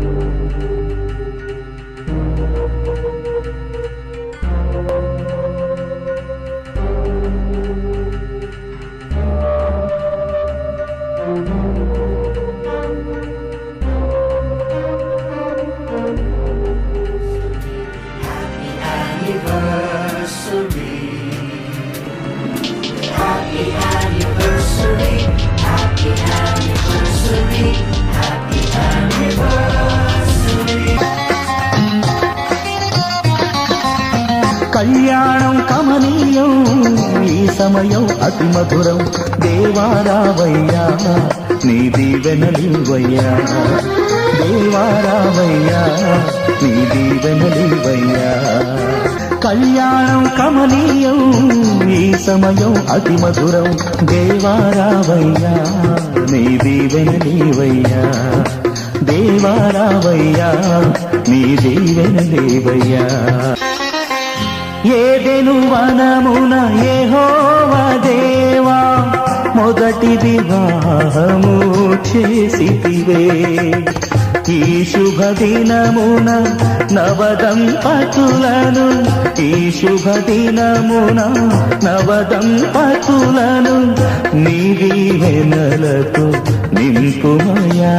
Happy anniversary. కళ్యాణం కమనీయం ఈ సమయం అతి మధురం. దేవారావయ్యా నీ దీవెనలివయ్యా దేవారావయ్యా నీ దీవెనలివయ్యా కళ్యాణం కమనీయం ఈ సమయం అతి మధురం. దేవారావయ్యా నీ దీవెనలివయ్యా దేవారావయ్యా నీ దీవెనలివయ్యా ఏదెను వనమున ఏహోవ దేవా మొదటి వివాహము చేసివే ఈ శుభ దినమున నవదంపతులను ఈ శుభ దినమున నవదంపతులను నీ దీవెనలతో నింపుమయా.